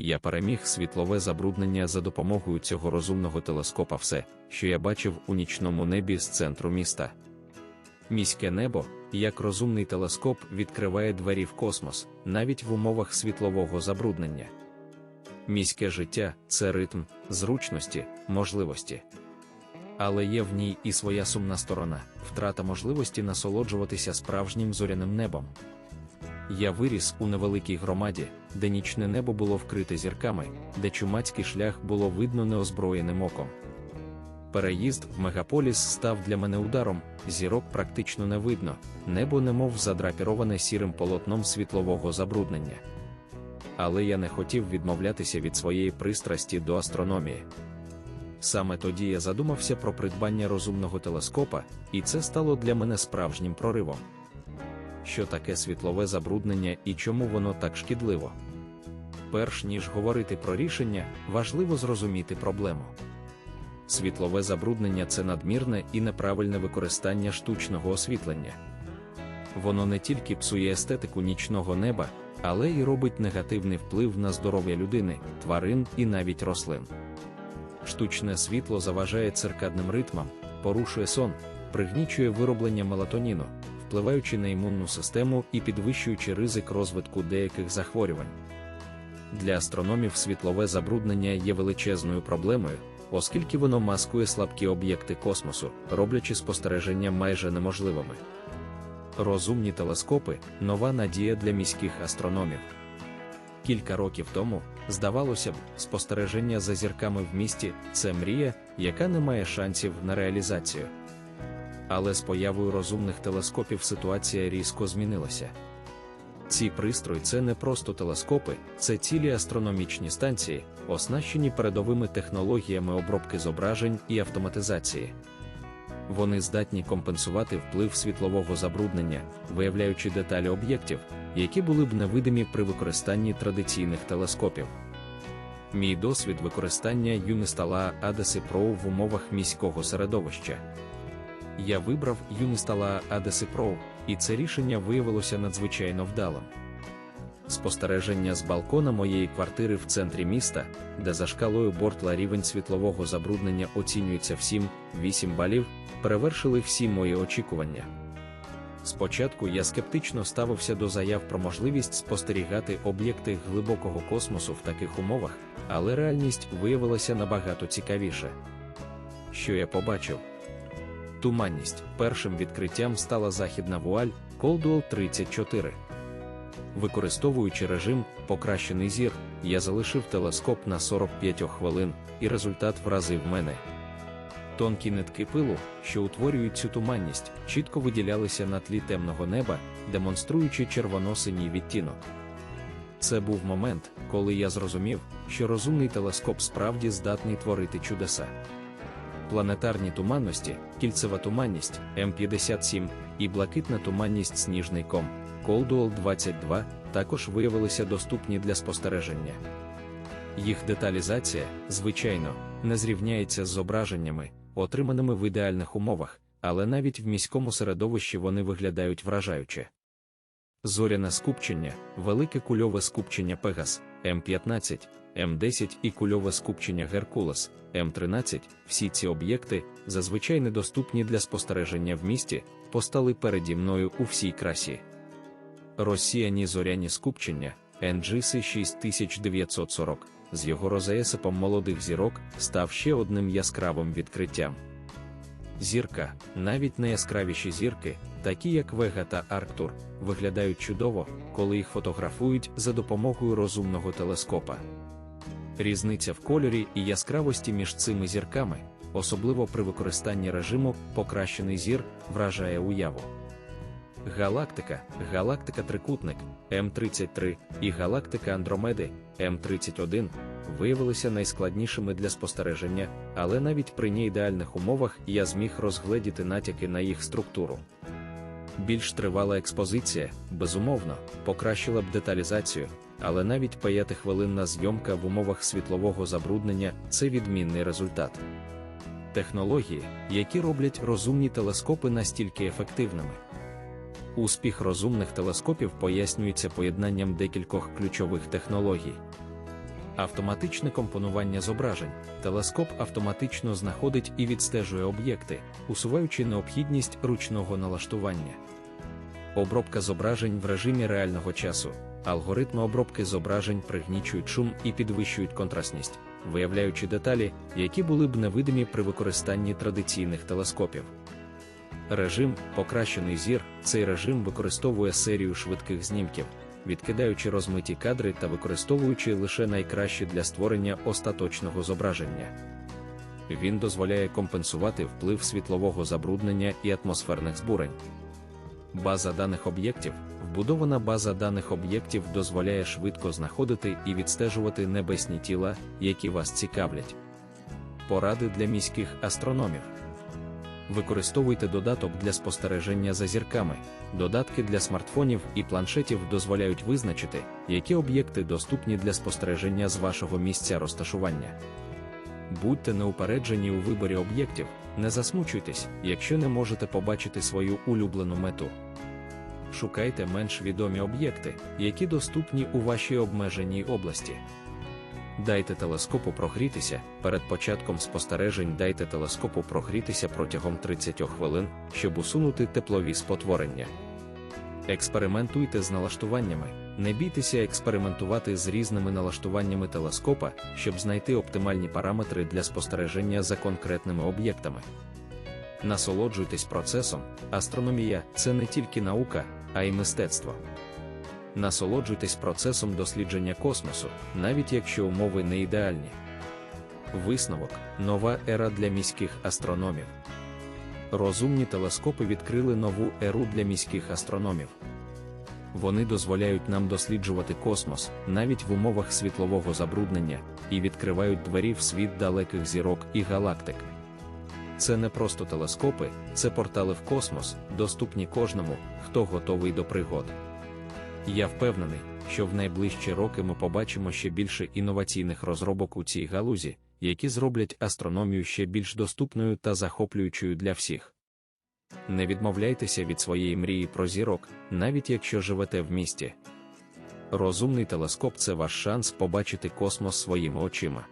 Я переміг світлове забруднення за допомогою цього розумного телескопа все, що я бачив у нічному небі з центру міста. Міське небо, як розумний телескоп, відкриває двері в космос, навіть в умовах світлового забруднення. Міське життя це ритм, зручності, можливості. Але є в ній і своя сумна сторона втрата можливості насолоджуватися справжнім зоряним небом. Я виріс у невеликій громаді, де нічне небо було вкрите зірками, де чумацький шлях було видно неозброєним оком. Переїзд в мегаполіс став для мене ударом, зірок практично не видно, небо немов задрапіроване сірим полотном світлового забруднення. Але я не хотів відмовлятися від своєї пристрасті до астрономії. Саме тоді я задумався про придбання розумного телескопа, і це стало для мене справжнім проривом. Що таке світлове забруднення і чому воно так шкідливо? Перш ніж говорити про рішення, важливо зрозуміти проблему. Світлове забруднення це надмірне і неправильне використання штучного освітлення. Воно не тільки псує естетику нічного неба, але й робить негативний вплив на здоров'я людини, тварин і навіть рослин. Штучне світло заважає циркадним ритмам, порушує сон, пригнічує вироблення мелатоніну, впливаючи на імунну систему і підвищуючи ризик розвитку деяких захворювань. Для астрономів світлове забруднення є величезною проблемою, оскільки воно маскує слабкі об'єкти космосу, роблячи спостереження майже неможливими. Розумні телескопи нова надія для міських астрономів. Кілька років тому, здавалося б, спостереження за зірками в місті це мрія, яка не має шансів на реалізацію. Але з появою розумних телескопів ситуація різко змінилася. Ці пристрої це не просто телескопи, це цілі астрономічні станції, оснащені передовими технологіями обробки зображень і автоматизації. Вони здатні компенсувати вплив світлового забруднення, виявляючи деталі об'єктів, які були б невидимі при використанні традиційних телескопів. Мій досвід використання Юнистала Адеси Pro в умовах міського середовища. Я вибрав Юнистала Адеси Pro, і це рішення виявилося надзвичайно вдалим. Спостереження з балкона моєї квартири в центрі міста, де за шкалою Бортла рівень світлового забруднення оцінюється в 7-8 балів, перевершили всі мої очікування. Спочатку я скептично ставився до заяв про можливість спостерігати об'єкти глибокого космосу в таких умовах, але реальність виявилася набагато цікавіше. Що я побачив? Туманність першим відкриттям стала західна вуаль Coldwell 34. Використовуючи режим покращений зір, я залишив телескоп на 45 хвилин, і результат вразив мене. Тонкі нитки пилу, що утворюють цю туманність, чітко виділялися на тлі темного неба, демонструючи червоно-синій відтінок. Це був момент, коли я зрозумів, що розумний телескоп справді здатний творити чудеса. Планетарні туманності, кільцева туманність М57 і блакитна туманність сніжний ком Coldwell 22 також виявилися доступні для спостереження. Їх деталізація, звичайно, не зрівняється з зображеннями, отриманими в ідеальних умовах, але навіть в міському середовищі вони виглядають вражаюче. Зоряне скупчення, велике кульове скупчення Пегас М15, М10 і кульове скупчення Геркулес М13, всі ці об'єкти, зазвичай недоступні для спостереження в місті, постали переді мною у всій красі. Розсіяні зоряні скупчення NGC 6940 з його розеясипом молодих зірок став ще одним яскравим відкриттям. Зірка, навіть найяскравіші зірки, такі як Вега та Арктур, виглядають чудово, коли їх фотографують за допомогою розумного телескопа. Різниця в кольорі і яскравості між цими зірками, особливо при використанні режиму покращений зір, вражає уяву. Галактика, галактика Трикутник М33 і галактика Андромеди М31 виявилися найскладнішими для спостереження, але навіть при неідеальних умовах я зміг розгледіти натяки на їх структуру. Більш тривала експозиція, безумовно, покращила б деталізацію, але навіть п'ятихвилинна зйомка в умовах світлового забруднення це відмінний результат. Технології, які роблять розумні телескопи настільки ефективними. Успіх розумних телескопів пояснюється поєднанням декількох ключових технологій. Автоматичне компонування зображень. Телескоп автоматично знаходить і відстежує об'єкти, усуваючи необхідність ручного налаштування. Обробка зображень в режимі реального часу. Алгоритми обробки зображень пригнічують шум і підвищують контрастність, виявляючи деталі, які були б невидимі при використанні традиційних телескопів. Режим покращений зір. Цей режим використовує серію швидких знімків, відкидаючи розмиті кадри та використовуючи лише найкращі для створення остаточного зображення. Він дозволяє компенсувати вплив світлового забруднення і атмосферних збурень. База даних об'єктів. Вбудована база даних об'єктів дозволяє швидко знаходити і відстежувати небесні тіла, які вас цікавлять. Поради для міських астрономів. Використовуйте додаток для спостереження за зірками. Додатки для смартфонів і планшетів дозволяють визначити, які об'єкти доступні для спостереження з вашого місця розташування. Будьте неупереджені у виборі об'єктів, не засмучуйтесь, якщо не можете побачити свою улюблену мету. Шукайте менш відомі об'єкти, які доступні у вашій обмеженій області. Дайте телескопу прогрітися. Перед початком спостережень дайте телескопу прогрітися протягом 30 хвилин, щоб усунути теплові спотворення. Експериментуйте з налаштуваннями. Не бійтеся експериментувати з різними налаштуваннями телескопа, щоб знайти оптимальні параметри для спостереження за конкретними об'єктами. Насолоджуйтесь процесом. Астрономія це не тільки наука, а й мистецтво. Насолоджуйтесь процесом дослідження космосу, навіть якщо умови не ідеальні. Висновок нова ера для міських астрономів. Розумні телескопи відкрили нову еру для міських астрономів. Вони дозволяють нам досліджувати космос навіть в умовах світлового забруднення і відкривають двері в світ далеких зірок і галактик. Це не просто телескопи, це портали в космос, доступні кожному, хто готовий до пригод. Я впевнений, що в найближчі роки ми побачимо ще більше інноваційних розробок у цій галузі, які зроблять астрономію ще більш доступною та захоплюючою для всіх. Не відмовляйтеся від своєї мрії про зірок, навіть якщо живете в місті. Розумний телескоп це ваш шанс побачити космос своїми очима.